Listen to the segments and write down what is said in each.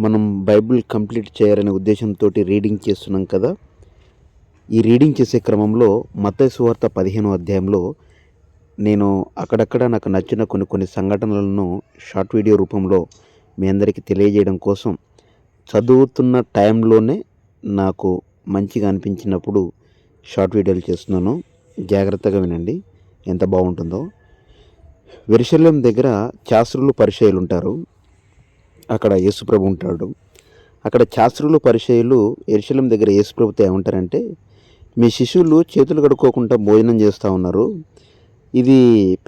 మనం Bible complete చేయాలనే ఉద్దేశంతో రీడింగ్ చేస్తున్నాం కదా. ఈ రీడింగ్ చేసే క్రమంలో మత్తయి సువార్త పదిహేనో అధ్యాయంలో నేను అక్కడక్కడ నాకు నచ్చిన కొన్ని కొన్ని సంఘటనలను షార్ట్ వీడియో రూపంలో మీ అందరికీ తెలియజేయడం కోసం చదువుతున్న టైంలోనే నాకు మంచిగా అనిపించినప్పుడు షార్ట్ వీడియోలు చేస్తున్నాను. జాగ్రత్తగా వినండి. ఎంత బాగుంటుందో. విరిశల్యం దగ్గర శాస్త్రులు పరిచయాలు ఉంటారు. అక్కడ యేసుప్రభు ఉంటాడు. అక్కడ శాస్త్రులు పరిచయులు ఎరుశలం దగ్గర యేసుప్రభుతో ఏమంటారంటే మీ శిష్యులు చేతులు కడుక్కోకుండా భోజనం చేస్తూ ఉన్నారు. ఇది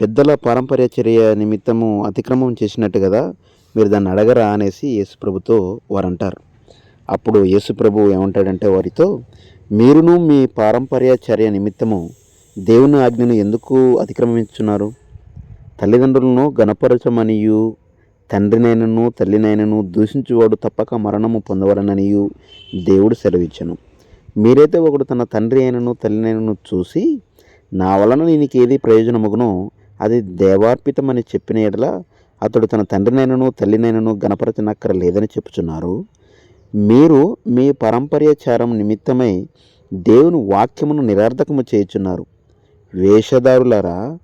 పెద్దల పారంపర్య చర్య నిమిత్తము అతిక్రమం చేసినట్టు కదా మీరు దాన్ని అడగరా అనేసి యేసుప్రభుతో వారు అంటారు అప్పుడు యేసుప్రభు ఏమంటాడంటే వారితో మీరును మీ పారంపర్య చర్య నిమిత్తము దేవుని ఆజ్ఞను ఎందుకు అతిక్రమించున్నారు తల్లిదండ్రులను గణపరచమనియు తండ్రినైనను తల్లినైనను దూషించువాడు తప్పక మరణము పొందవలననియు దేవుడు సెలవిచ్చను. మీరైతే ఒకడు తన తండ్రి అయినను తల్లినైనను చూసి నా వలన నీకు ఏది ప్రయోజనమగునో అది దేవార్పితమని చెప్పిన ఎడల అతడు తన తండ్రినైనను తల్లినైనను గణపరచనక్కర లేదని చెప్పుచున్నారు. మీరు మీ పరంపర్యాచారం నిమిత్తమై దేవుని వాక్యమును నిరర్ధకము చేయుచున్నారు. వేషధారులారా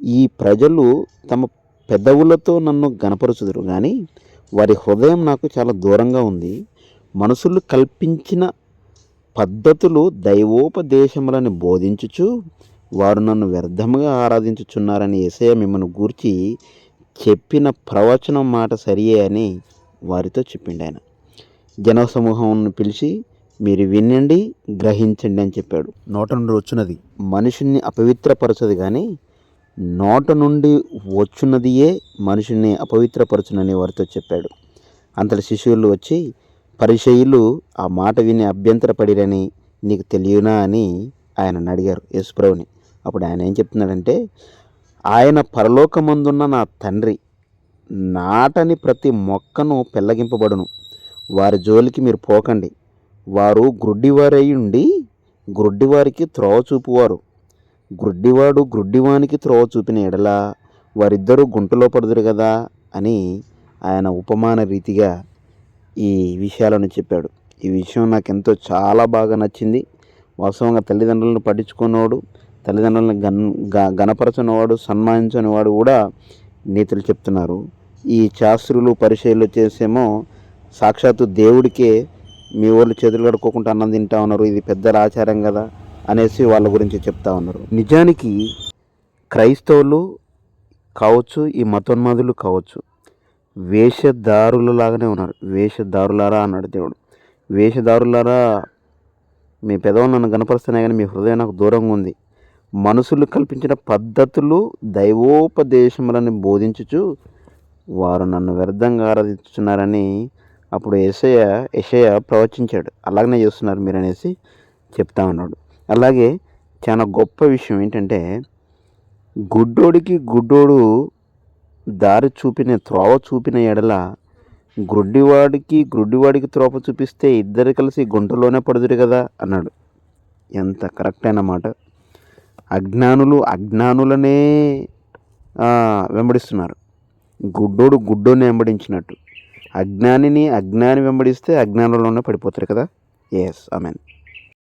ఈ ప్రజలు తమ పెదవులతో నన్ను గనపరుచుదురు కానీ వారి హృదయం నాకు చాలా దూరంగా ఉంది. మనుషులు కల్పించిన పద్ధతులు దైవోపదేశములని బోధించుచు వారు నన్ను వ్యర్థముగా ఆరాధించుచున్నారని ఎసయ మిమ్మల్ని గూర్చి చెప్పిన ప్రవచనం మాట సరియే అని వారితో చెప్పిండు ఆయన జనసమూహం పిలిచి మీరు వినండి గ్రహించండి అని చెప్పాడు. నోట నుండి వచ్చినది. మనుషుల్ని అపవిత్రపరచదు కానీ నోట నుండి వచ్చున్నదియే మనుషుల్ని అపవిత్రపరచునని వారితో చెప్పాడు. అంతటి శిష్యులు వచ్చి పరిచయులు ఆ మాట విని అభ్యంతరపడిరని నీకు తెలియనా అని ఆయన అడిగారు యేసుప్రభుని. అప్పుడు ఆయన ఏం చెప్తున్నాడంటే ఆయన పరలోకమందున్న నా తండ్రి నాటని ప్రతి మొక్కను పెళ్ళగింపబడును వారి జోలికి మీరు పోకండి. వారు గ్రుడ్డివారై ఉండి గ్రుడ్డివారికి త్రోవ చూపువారు. గ్రుడ్డివాడు గ్రుడ్డివానికి త్రోవ చూపిన ఎడల వారిద్దరూ గుంటలో పడుదురు కదా అని ఆయన ఉపమాన రీతిగా ఈ విషయాలను చెప్పాడు. ఈ విషయం నాకు ఎంతో చాలా బాగా నచ్చింది. వాస్తవంగా తల్లిదండ్రులను పట్టించుకున్నవాడు తల్లిదండ్రులను గన్ గ గణపరచనివాడు సన్మానించనివాడు కూడా నీతులు చెప్తున్నారు. ఈ శాస్త్రులు పరిచయలు చేసేమో సాక్షాత్తు దేవుడికే మీ వాళ్ళు చేతులు కడుక్కోకుండా అన్నం తింటా ఉన్నారు. ఇది పెద్దల ఆచారం కదా. అనేసి వాళ్ళ గురించి చెప్తా ఉన్నారు. నిజానికి క్రైస్తవులు కావచ్చు ఈ మతోన్మాదులు కావచ్చు వేషధారులలాగానే ఉన్నారు. వేషధారులారా అన్నాడు దేవుడు. వేషధారులారా మీ పెదవులు నన్ను కనపరుస్తున్నాయి కానీ మీ హృదయం నాకు దూరంగా ఉంది. మనుషులు కల్పించిన పద్ధతులు దైవోపదేశములని బోధించుచు వారు నన్ను వ్యర్థంగా ఆరాధిస్తున్నారని అప్పుడు ఎసయ ఎషయ ప్రవచించాడు. అలాగనే చేస్తున్నారు మీరు అనేసి చెప్తా ఉన్నాడు. అలాగే చాలా గొప్ప విషయం ఏంటంటే గుడ్డోడికి గుడ్డోడు దారి చూపిన త్రోవ చూపిన ఎడల గ్రుడ్డివాడికి గ్రుడ్డివాడికి త్రోవ చూపిస్తే ఇద్దరు కలిసి గుంటలోనే పడుదురు కదా అన్నాడు. ఎంత కరెక్ట్ అయిన మాట. అజ్ఞానులు అజ్ఞానులనే వెంబడిస్తున్నారు. గుడ్డోడు గుడ్డోని వెంబడించినట్టు. అజ్ఞానిని అజ్ఞాని వెంబడిస్తే అజ్ఞానంలోనే పడిపోతారు కదా. Yes I mean